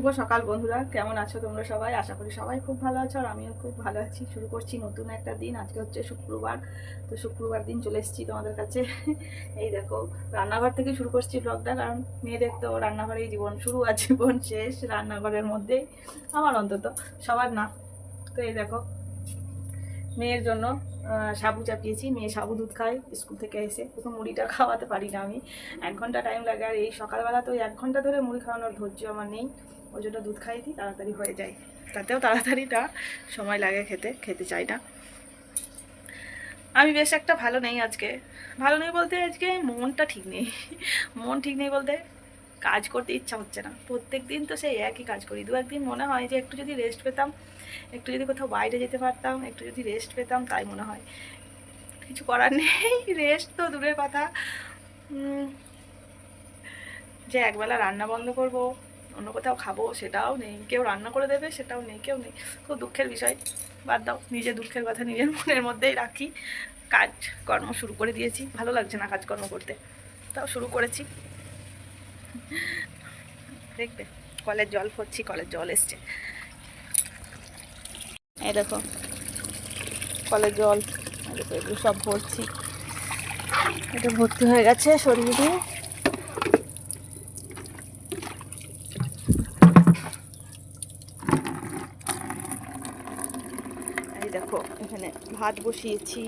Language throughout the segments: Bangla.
শুভ সকাল বন্ধুরা, কেমন আছো তোমরা সবাই? আশা করি সবাই খুব ভালো আছো আর আমিও খুব ভালো আছি। শুরু করছি নতুন একটা দিন, আজকে হচ্ছে শুক্রবার। তো শুক্রবার দিন চলে এসেছি তোমাদের কাছে। এই দেখো, রান্নাঘর থেকে শুরু করছি ব্লগটা কারণ মেয়েদের তো রান্নাঘরেই জীবন শুরু আর জীবন শেষ রান্নাঘরের মধ্যেই আমার অন্তত, সবার না। তো এই দেখো, মেয়ের জন্য সাবু চাপিয়েছি। মেয়ে সাবু দুধ খায়, স্কুল থেকে এসে। প্রথম মুড়িটা খাওয়াতে পারি না আমি। এক ঘণ্টা টাইম লাগে আর এই সকালবেলা তো এক ঘণ্টা ধরে মুড়ি খাওয়ানোর ধৈর্য আমার নেই। ওই জন্য দুধ খাইয়ে দিই তাড়াতাড়ি হয়ে যায়। তাতেও তাড়াতাড়িটা সময় লাগে খেতে খেতে চাই না। আমি বেশ একটা ভালো নেই আজকে। ভালো নেই বলতে আজকে মনটা ঠিক নেই। মন ঠিক নেই বলতে কাজ করতে ইচ্ছা হচ্ছে না। প্রত্যেক দিন তো সেই একই কাজ করি। দু একদিন মনে হয় যে একটু যদি রেস্ট পেতাম, একটু যদি কোথাও বাইরে যেতে পারতাম, একটু যদি রেস্ট পেতাম, তাই মনে হয়। কিছু করার নেই। রেস্ট তো দূরের কথা। যে একবেলা রান্না বন্ধ করব অন্য কোথাও খাব, সেটাও নেই। কেউ রান্না করে দেবে, সেটাও নেই, কেউ নেই। খুব দুঃখের বিষয়। বাদ দাও নিজের দুঃখের কথা নিজের মনের মধ্যেই রাখি। কাজ কর্ম শুরু করে দিয়েছি। ভালো লাগছে না কাজকর্ম করতে। তাও শুরু করেছি। দেখবে, কলের জল ভরছি কলের জল এসছে। এই দেখো, কলের জল এগুলো সব ভরছি। এটা ভর্তি হয়ে গেছে সরিয়ে দিয়ে এই দেখো এখানে ভাত বসিয়েছি।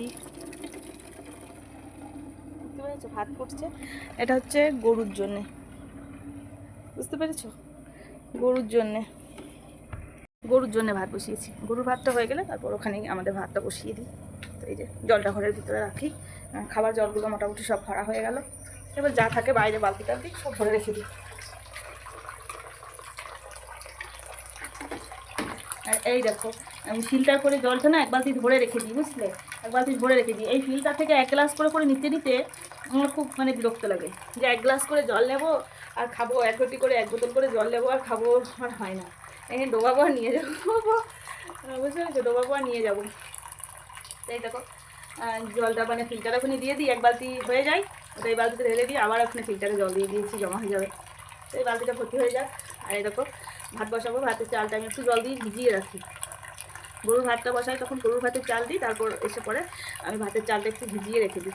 বুঝতে পেরেছ? ভাত ফুটছে। এটা হচ্ছে গরুর জন্যে। বুঝতে পেরেছ? গরুর জন্যে। গরুর জন্য ভাত বসিয়েছি। গরুর ভাতটা হয়ে গেলে তারপর ওখানে আমাদের ভাতটা বসিয়ে দিই। তো এই যে জলটা ঘরের ভিতরে রাখি। খাবার জলগুলো মোটামুটি সব ভরা হয়ে গেল। এবার যা থাকে বাইরে বালতি টালতি সব ভরে রেখে দিই। আর এই দেখো, আমি ফিল্টার করে জলটা না এক বালতি ধরে রেখে দিই, বুঝলে? এক বালতি ধরে রেখে দিই। এই ফিল্টার থেকে এক গ্লাস করে করে নিতে নিতে আমার খুব মানে বিরক্ত লাগে যে এক গ্লাস করে জল নেব আর খাব, এক রুটি করে, এক বোতল করে জল নেব আর খাব আর হয় না। এখানে ডোবাবো আর নিয়ে যাব। বুঝতে পেরেছ? ডোবাবো আর নিয়ে যাব। এই দেখো জলটা মানে ফিল্টার ওখানে দিয়ে দিই, এক বালতি হয়ে যায়, ওটা এই বালতিতে ঢেলে দিই, আবার ওখানে ফিল্টারে জল দিয়ে দিয়েছি, জমা হয়ে যাবে। তো এই বালতিটা ভর্তি হয়ে যাক। আর এই দেখো ভাত বসাবো, ভাতের চালটা আমি একটু জল দিয়ে ভিজিয়ে রাখি। গরুর ভাতটা বসাই, তখন গরুর ভাতের চাল দিই, তারপর এসে পরে আমি ভাতের চালটা একটু ভিজিয়ে রেখে দিই।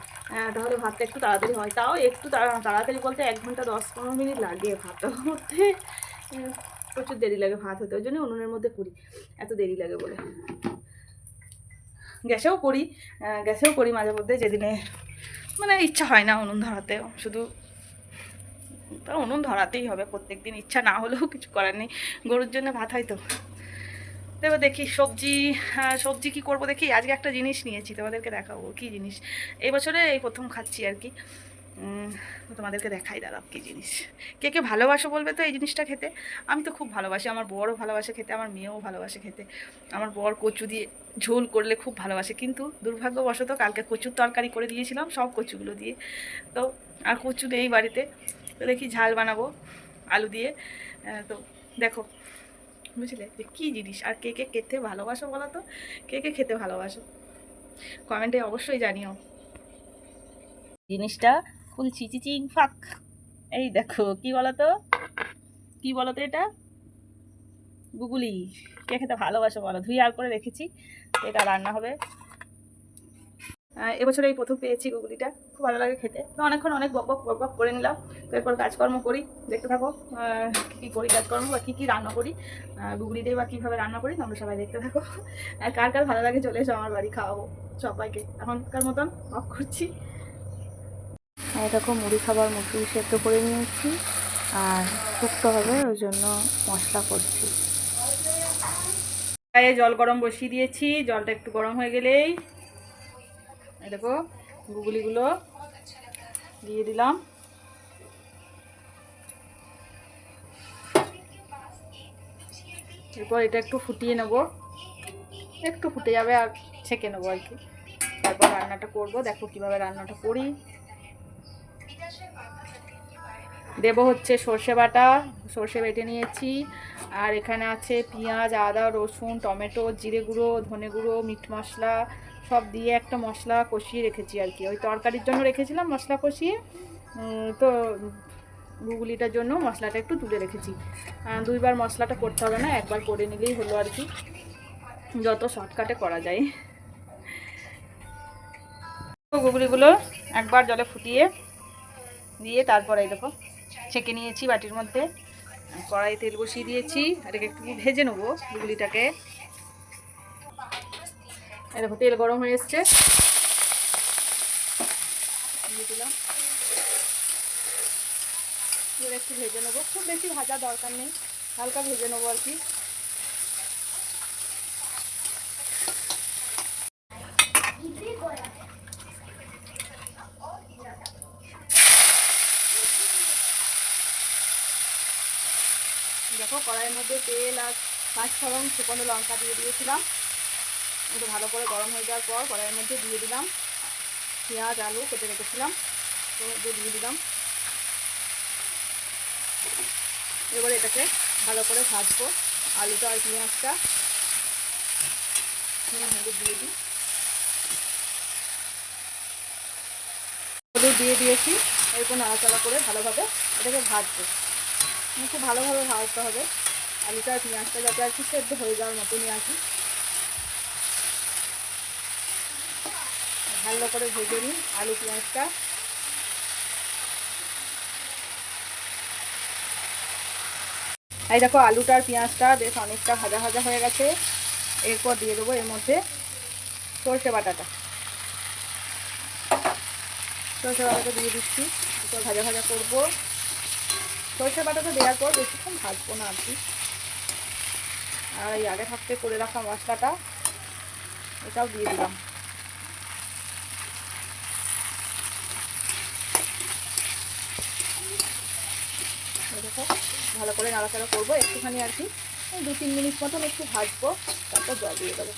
তাহলে ভাতটা একটু তাড়াতাড়ি হয়। তাও একটু তাড়া- তাড়াতাড়ি বলতে এক ঘণ্টা দশ পনেরো মিনিট লাগে ভাতটা হতে প্রচুর দেরি লাগে ভাত হতে, ওই জন্য উনুনের মধ্যে করি। এত দেরি লাগে বলে। গ্যাসেও করি গ্যাসেও করি মাঝে মধ্যে, যেদিনে মানে ইচ্ছা হয় না উনুন ধরাতেও শুধু তা উনুন ধরাতেই হবে প্রত্যেক দিন ইচ্ছা না হলেও কিছু করার নেই। গরুর জন্য ভাত হয় তো। এবার দেখি সবজি সবজি কি করব দেখি? আজকে একটা জিনিস নিয়েছি, তোমাদেরকে দেখাবো। কি জিনিস? এই বছরে এই প্রথম খাচ্ছি আর কি। তোমাদেরকে দেখাই দাঁড়াও কী জিনিস। কে কে ভালোবাসো বলবে তো এই জিনিসটা খেতে? আমি তো খুব ভালোবাসি, আমার বড়ও ভালোবাসে খেতে, আমার মেয়েও ভালোবাসে খেতে। আমার বর কচু দিয়ে ঝোল করলে খুব ভালোবাসে, কিন্তু দুর্ভাগ্যবশত কালকে কচুর তরকারি করে দিয়েছিলাম, সব কচুগুলো দিয়ে। তো আর কচু নেই বাড়িতে। তো দেখি ঝাল বানাবো? আলু দিয়ে। তো দেখো, বুঝলে? যে কী জিনিস? আর কে কে খেতে ভালোবাসো বলো তো? কে কে খেতে ভালোবাসো? কমেন্টে অবশ্যই জানিও। জিনিসটা খুলছি চিচিং ফাক। এই দেখো, কি বলতো? কি বলতো এটা? গুগুলি। কে খেতে ভালোবাসো বলো? ধুই আর করে রেখেছি। এটা রান্না হবে। এবছর এই প্রথম পেয়েছি গুগলিটা। খুব ভালো লাগে খেতে। তো অনেকক্ষণ অনেক বক বক বক বক করে নিলাম। তো এরপর কাজকর্ম করি, দেখতে থাকো কী কী করি কাজকর্ম বা কী কী রান্না করি গুগলি দিয়ে বা কীভাবে রান্না করি, তোমরা সবাই দেখতে থাকো। আর কার কার ভালো লাগে চলে এসো আমার বাড়ি, খাওয়াবো সবাইকে। এখনকার মতন অফ করছি। দেখো, মুড়ি খাবার মুসুরি সেদ্ধ করে নিয়েছি। আর শুক্তো হবে, ওই জন্য মশলা করছি। জল গরম বসিয়ে দিয়েছি, জলটা একটু গরম হয়ে গেলেই দেখো, গুগলিগুলো দিয়ে দিলাম। এরপর এটা একটু ফুটিয়ে নেব। একটু ফুটে যাবে আর ছেঁকে নেব আর কি। তারপর রান্নাটা করব। দেখো কীভাবে রান্নাটা করি। দেবো হচ্ছে সর্ষে বাটা, সর্ষে বেটে নিয়েছি। আর এখানে আছে পেঁয়াজ, আদা, রসুন, টমেটো, জিরে গুঁড়ো, ধনে গুঁড়ো, মিট মশলা, সব দিয়ে একটা মশলা কষিয়ে রেখেছি আর কি। ওই তরকারির জন্য রেখেছিলাম মশলা কষিয়ে। তো গুগলিটার জন্য মশলাটা একটু তুলে রেখেছি। দুইবার মশলাটা করতে হবে না, একবার করে নিলেই হলো আর কি। যত শর্টকাটে করা যায়। গুগলিগুলো একবার জলে ফুটিয়ে দিয়ে তারপরে দেখো, ছেঁকে নিয়েছি বাটির মধ্যে। কড়াই তেল বসিয়ে দিয়েছি। এটাকে একটু ভেজে নেব গুগলিটাকে দেখো, তেল গরম হয়ে এসছে। দিলাম। একটু ভেজে নেব। খুব বেশি ভাজা দরকার নেই। হালকা ভেজে নেব আর কি। দেখো, কড়াইয়ের মধ্যে তেল আর পাঁচ ফোড়ন শুকনো লঙ্কা দিয়ে দিয়েছিলাম। একটু ভালো করে গরম হয়ে যাওয়ার পর কড়াইয়ের মধ্যে দিয়ে দিলাম পেঁয়াজ, আলু কেটে রেখেছিলাম। মধ্যে দিয়ে দিলাম। এবার এটাকে ভালো করে ভাজবো, আলুটা আর পেঁয়াজটা। হলুদ দিয়ে দিই। হলুদ দিয়ে দিয়েছি এরপর নাড়াচাড়া করে ভালোভাবে এটাকে ভাজবো। খুব ভালোভাবে ভাজতে হবে। আলুটা আর পেঁয়াজটা যাতে আর কি সেদ্ধ হয়ে যাওয়ার মতনই আর কি ভালো করে ভেজে নিই আলু পেঁয়াজটা। এই দেখো আলুটা আর পেঁয়াজটা বেশ অনেকটা ভাজা ভাজা হয়ে গেছে। এরপর দিয়ে দেবো এর মধ্যে সর্ষে বাটাটা। সর্ষে বাটাটা দিয়ে দিচ্ছি। ভাজা ভাজা করব। সর্ষে বাটাটা দেওয়ার পর বেশিক্ষণ ভাজবো না আর কি। আর এই আগে থাকতে করে রাখা মশলাটা, এটাও দিয়ে দিলাম। ভালো করে নাড়াচাড়া করব একটুখানি আর কি। দু তিন মিনিট মতন একটু ভাজবো, তারপর জল দিয়ে দেবো।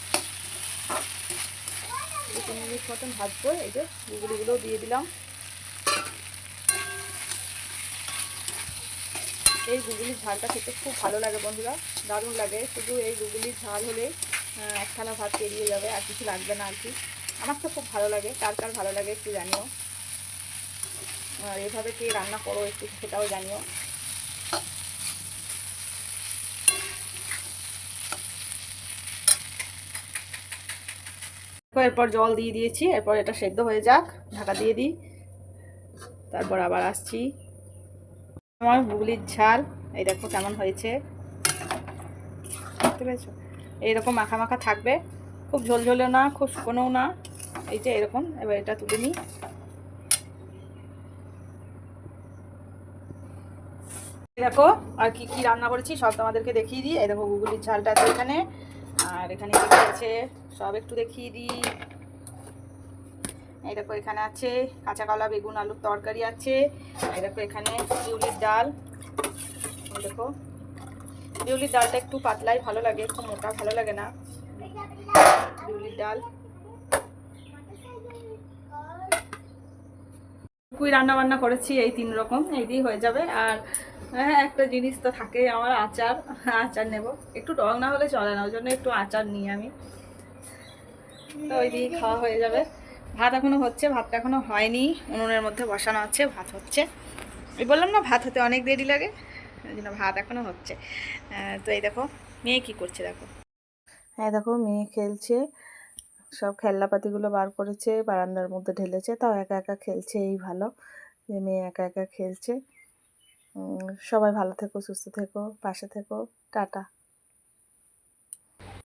দু তিন মিনিট মতন ভাজবো, এই যে গুগলিগুলোও দিয়ে দিলাম। এই গুগলির ঝালটা খেতে খুব ভালো লাগে বন্ধুরা, দারুণ লাগে। শুধু এই গুগলির ঝাল হলে একখানা ভাত পেরিয়ে যাবে, আর কিছু লাগবে না আর কি। আমার তো খুব ভালো লাগে, কার কার ভালো লাগে একটু জানিও। আর এভাবে কে রান্না করো একটু সেটাও জানিও। এরপর জল দিয়ে দিয়েছি, এরপর এটা সেদ্ধ হয়ে যাক, ঢাকা দিয়ে দিই। তারপর আবার আসছি। আমার গুগলির ঝাল। এই দেখো কেমন হয়েছে। দেখতে পেয়েছ? এইরকম মাখা মাখা থাকবে। খুব ঝোলঝোলে না, খুব শুকনোও না। এই যে এরকম, এবার এটা তুলে নিই। দেখো, আর কি কি রান্না করেছি সব তোমাদেরকে দেখিয়ে দিই। এই দেখো গুগলির ঝালটা আছে এখানে। আর এখানে আছে? সব একটু দেখিয়ে দিই। এই দেখো এখানে আছে কাঁচা কলা, বেগুন, আলুর তরকারি আছে। এই দেখো এখানে বিউলির ডাল। দেখো। বিউলির ডালটা একটু পাতলাই, ভালো লাগে, একটু মোটা, ভালো লাগে না। বিউলির ডাল। কুই রান্না করেছি, এই তিন রকম, এই দিয়ে হয়ে যাবে। আর হ্যাঁ একটা জিনিস তো থাকে, আমার আচার আচার নেব। একটু টক না হলে চলে না, ওই জন্য একটু আচার নিই আমি। তো ওই দিয়ে খাওয়া হয়ে যাবে। ভাত এখনও হচ্ছে, ভাতটা এখনও হয়নি। উনুনের মধ্যে বসানো আছে, ভাত হচ্ছে। এই বললাম না, ভাত হতে অনেক দেরি লাগে ওই জন্য ভাত এখনও হচ্ছে। তো এই দেখো, মেয়ে কি করছে দেখো? হ্যাঁ দেখো, মেয়ে খেলছে, সব খেলনাপাতিগুলো বার করেছে, বারান্দার মধ্যে ঢেলেছে, তাও একা একা খেলছে, এই ভালো যে মেয়ে একা একা খেলছে। সবাই ভালো থেকো, সুস্থ থেকো, পাশে থেকো, টাটা।